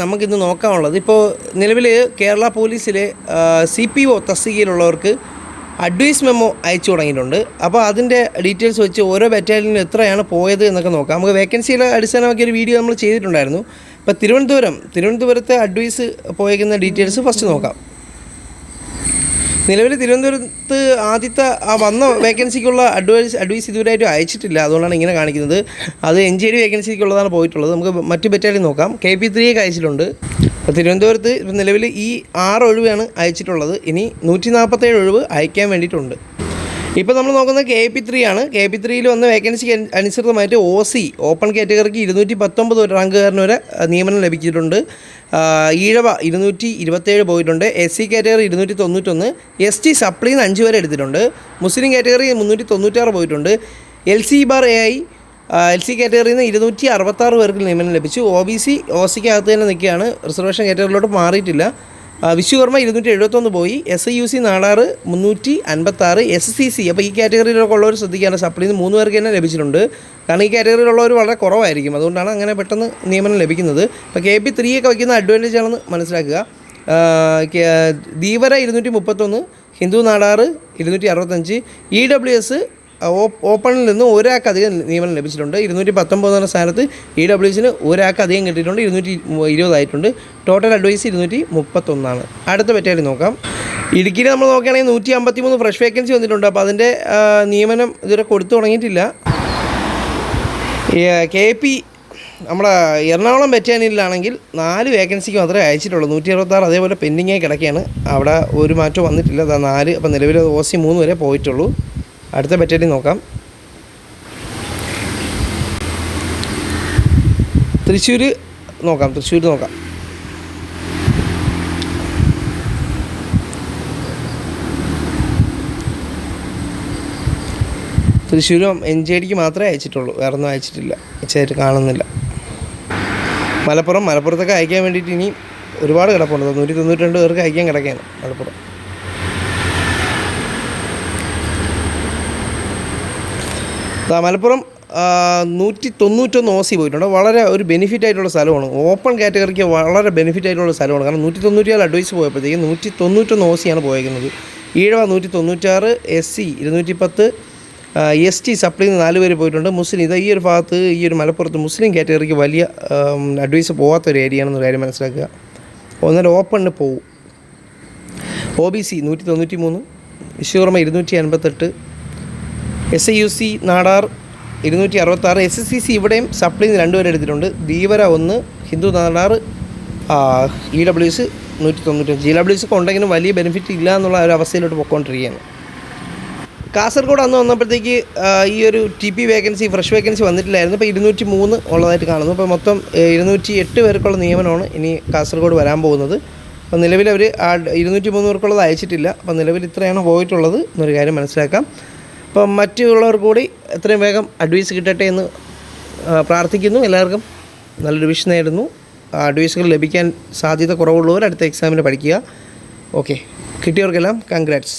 നമുക്കിന്ന് നോക്കാനുള്ളത്. ഇപ്പോൾ നിലവിൽ കേരള പോലീസിലെ സി പി ഒ തസ്തികയിലുള്ളവർക്ക് അഡ്വൈസ് മെമ്മോ അയച്ചു തുടങ്ങിയിട്ടുണ്ട്. അപ്പോൾ അതിന്റെ ഡീറ്റെയിൽസ് വെച്ച് ഓരോ ബറ്റാലിയനും എത്രയാണ് പോയത് എന്നൊക്കെ നോക്കാം. നമുക്ക് വേക്കൻസിയുടെ അടിസ്ഥാനമാക്കി ഒരു വീഡിയോ നമ്മൾ ചെയ്തിട്ടുണ്ടായിരുന്നു. ഇപ്പോൾ തിരുവനന്തപുരം തിരുവനന്തപുരത്തെ അഡ്വൈസ് പോയേക്കുന്ന ഡീറ്റെയിൽസ് ഫസ്റ്റ് നോക്കാം. നിലവിൽ തിരുവനന്തപുരത്ത് ആദ്യത്തെ ആ വന്ന വേക്കൻസിക്കുള്ള അഡ്വൈസ് അഡ്വൈസ് ഇതുവരെയായിട്ടും അയച്ചിട്ടില്ല. അതുകൊണ്ടാണ് ഇങ്ങനെ കാണിക്കുന്നത്. അത് എൻ ജി ഡി വേക്കൻസിക്കുള്ളതാണ് പോയിട്ടുള്ളത്. നമുക്ക് മറ്റു ബറ്റാലിയൻ നോക്കാം. കെ പി ത്രീയൊക്കെ അയച്ചിട്ടുണ്ട്. അപ്പോൾ തിരുവനന്തപുരത്ത് നിലവിൽ ഈ ആറ് ഒഴിവാണ് അയച്ചിട്ടുള്ളത്. ഇനി നൂറ്റി നാൽപ്പത്തേഴ് ഒഴിവ് അയക്കാൻ വേണ്ടിയിട്ടുണ്ട്. ഇപ്പോൾ നമ്മൾ നോക്കുന്നത് കെ പി ത്രീ ആണ്. കെ പി ത്രീയിൽ വന്ന വേക്കൻസിക്ക് അനു- അനുസൃതമായിട്ട് ഒ സി ഓപ്പൺ കാറ്റഗറിക്ക് ഇരുന്നൂറ്റി പത്തൊമ്പത് റാങ്കുകാരന് വരെ നിയമനം ലഭിച്ചിട്ടുണ്ട്. ഈഴവ ഇരുന്നൂറ്റി ഇരുപത്തേഴ് പോയിട്ടുണ്ട്. എസ് സി കാറ്റഗറി ഇരുന്നൂറ്റി തൊണ്ണൂറ്റൊന്ന് എസ് ടി സപ്ലിന്ന് അഞ്ച് വരെ എടുത്തിട്ടുണ്ട്. മുസ്ലിം കാറ്റഗറി മുന്നൂറ്റി തൊണ്ണൂറ്റാറ് പോയിട്ടുണ്ട്. L C bar A I L C കാറ്റഗറിയിൽ നിന്ന് ഇരുന്നൂറ്റി അറുപത്താറ് പേർക്ക് നിയമനം ലഭിച്ചു. ഒ ബി സി ഒ സിക്കകത്ത് തന്നെ നിൽക്കുകയാണ്. റിസർവേഷൻ കാറ്റഗറിയിലോട്ട് മാറിയിട്ടില്ല. വിശ്വകർമ്മ ഇരുന്നൂറ്റി എഴുപത്തൊന്ന് പോയി. എസ് ഐ യു സി നാലാറ് മുന്നൂറ്റി അൻപത്താറ് എസ് സി സി അപ്പോൾ ഈ കാറ്റഗറിയിലൊക്കെ ഉള്ളവർ ശ്രദ്ധിക്കാണ് സപ്ലിയിൽ നിന്ന് മൂന്ന് പേർക്ക് തന്നെ ലഭിച്ചിട്ടുണ്ട്. കാരണം ഈ കാറ്റഗറിയിലുള്ളവർ വളരെ കുറവായിരിക്കും. അതുകൊണ്ടാണ് അങ്ങനെ പെട്ടെന്ന് നിയമനം ലഭിക്കുന്നത്. അപ്പോൾ കെ പി ത്രീ ഒക്കെ വയ്ക്കുന്ന അഡ്വാന്റേജ് ആണെന്ന് മനസ്സിലാക്കുക. ധീവര ഇരുന്നൂറ്റി മുപ്പത്തൊന്ന് ഹിന്ദു നാടാറ് ഇരുന്നൂറ്റി അറുപത്തഞ്ച് ഇ ഡബ്ല്യു എസ് ഓപ്പണിൽ നിന്ന് ഒരാൾക്കധികം നിയമനം ലഭിച്ചിട്ടുണ്ട്. ഇരുന്നൂറ്റി പത്തൊമ്പത് എന്ന സ്ഥാനത്ത് ഇ ഡബ്ല്യു എസിന് ഒരാൾക്ക് അധികം കിട്ടിയിട്ടുണ്ട്. ഇരുന്നൂറ്റി ഇരുപതായിട്ടുണ്ട് ടോട്ടൽ അഡ്വൈസ് ഇരുന്നൂറ്റി മുപ്പത്തൊന്നാണ്. അടുത്ത പറ്റിയാലും നോക്കാം. ഇടുക്കിയിൽ നമ്മൾ നോക്കുകയാണെങ്കിൽ നൂറ്റി അമ്പത്തി മൂന്ന് ഫ്രഷ് വേക്കൻസി വന്നിട്ടുണ്ട്. അപ്പോൾ അതിന്റെ നിയമനം ഇതുവരെ കൊടുത്തു തുടങ്ങിയിട്ടില്ല. കെ പി നമ്മുടെ എറണാകുളം ബറ്റാലിയനിലാണെങ്കിൽ നാല് വേക്കൻസിക്ക് മാത്രമേ അയച്ചിട്ടുള്ളൂ. നൂറ്റി അറുപത്താറ് അതേപോലെ പെൻഡിങ്ങായി കിടക്കുകയാണ്. അവിടെ ഒരു മാറ്റം വന്നിട്ടില്ല. നാല് അപ്പം നിലവിൽ ഒ സി മൂന്ന് വരെ പോയിട്ടുള്ളൂ. അടുത്ത ബറ്റാലിയൻ നോക്കാം. തൃശ്ശൂർ നോക്കാം തൃശ്ശൂർ നോക്കാം. തൃശ്ശൂരും എൻ ജെ ഡിക്ക് മാത്രമേ അയച്ചിട്ടുള്ളൂ വേറെ ഒന്നും അയച്ചിട്ടില്ല അയച്ചായിട്ട് കാണുന്നില്ല. മലപ്പുറം മലപ്പുറത്തൊക്കെ അയക്കാൻ വേണ്ടിയിട്ട് ഇനി ഒരുപാട് കിടപ്പുണ്ട് നൂറ്റി തൊണ്ണൂറ്റി രണ്ട് പേർക്ക് അയക്കാൻ കിടക്കുകയാണ് മലപ്പുറം. മലപ്പുറം നൂറ്റി തൊണ്ണൂറ്റൊന്ന് ഒ സി പോയിട്ടുണ്ട്. വളരെ ഒരു ബെനിഫിറ്റ് ആയിട്ടുള്ള സ്ഥലമാണ്. ഓപ്പൺ കാറ്റഗറിക്ക് വളരെ ബെനിഫിറ്റ് ആയിട്ടുള്ള സ്ഥലമാണ്. കാരണം നൂറ്റി തൊണ്ണൂറ്റിയാറ് അഡ്വൈസ് പോയപ്പോഴത്തേക്കും നൂറ്റി തൊണ്ണൂറ്റൊന്ന് ഒ സിയാണ് പോയേക്കുന്നത്. ഈഴവ നൂറ്റി തൊണ്ണൂറ്റാറ് എസ് സി ഇരുന്നൂറ്റി പത്ത് എസ് ടി സപ്ലിയിൽ നിന്ന് നാല് പേര് പോയിട്ടുണ്ട്. മുസ്ലിം ഇത് ഈ ഒരു ഭാഗത്ത് ഈ ഒരു മലപ്പുറത്ത് മുസ്ലിം കാറ്റഗറിക്ക് വലിയ അഡ്വൈസ് പോകാത്ത ഒരു ഏരിയ ആണെന്ന് കാര്യം മനസ്സിലാക്കുക. ഒന്നര ഓപ്പണിന് പോവും. ഒ ബി സി നൂറ്റി തൊണ്ണൂറ്റി മൂന്ന് വിശ്വകർമ്മ ഇരുന്നൂറ്റി അൻപത്തെട്ട് S I U C Nadar ഇരുന്നൂറ്റി അറുപത്താറ് എസ് എസ് സി സി ഇവിടെയും സപ്ലിയിൽ നിന്ന് രണ്ടുപേരെ എടുത്തിട്ടുണ്ട്. ധീവര ഒന്ന് Hindu Nadar E W S നൂറ്റി തൊണ്ണൂറ്റഞ്ച് ഇ ഡബ്ല്യു എസ് ഒക്കെ ഉണ്ടെങ്കിലും വലിയ ബെനിഫിറ്റ് ഇല്ല എന്നുള്ള ഒരു അവസ്ഥയിലോട്ട് പോയിക്കൊണ്ടിരിക്കുകയാണ്. കാസർഗോഡ് അന്ന് വന്നപ്പോഴത്തേക്ക് ഈ ഒരു T P vacancy fresh vacancy വന്നിട്ടില്ലായിരുന്നു. ഇപ്പോൾ ഇരുന്നൂറ്റി മൂന്ന് ഉള്ളതായിട്ട് കാണുന്നു. അപ്പോൾ മൊത്തം ഇരുന്നൂറ്റി എട്ട് പേർക്കുള്ള നിയമനമാണ് ഇനി കാസർഗോഡ് വരാൻ പോകുന്നത്. അപ്പോൾ നിലവിൽ അവർ ആ ഇരുന്നൂറ്റി മൂന്ന് പേർക്കുള്ളത് അയച്ചിട്ടില്ല. അപ്പോൾ നിലവിൽ ഇത്രയാണ് പോയിട്ടുള്ളത് എന്നൊരു കാര്യം മനസ്സിലാക്കാം. അപ്പം മറ്റുള്ളവർ കൂടി എത്രയും വേഗം അഡ്വൈസ് കിട്ടട്ടെ എന്ന് പ്രാർത്ഥിക്കുന്നു. എല്ലാവർക്കും നല്ലൊരു വിഷ് നേടുന്നു. അഡ്വൈസുകൾ ലഭിക്കാൻ സാധ്യത കുറവുള്ളവർ അടുത്ത എക്സാമിന് പഠിക്കുക. Okay കിട്ടിയവർക്കെല്ലാം congrats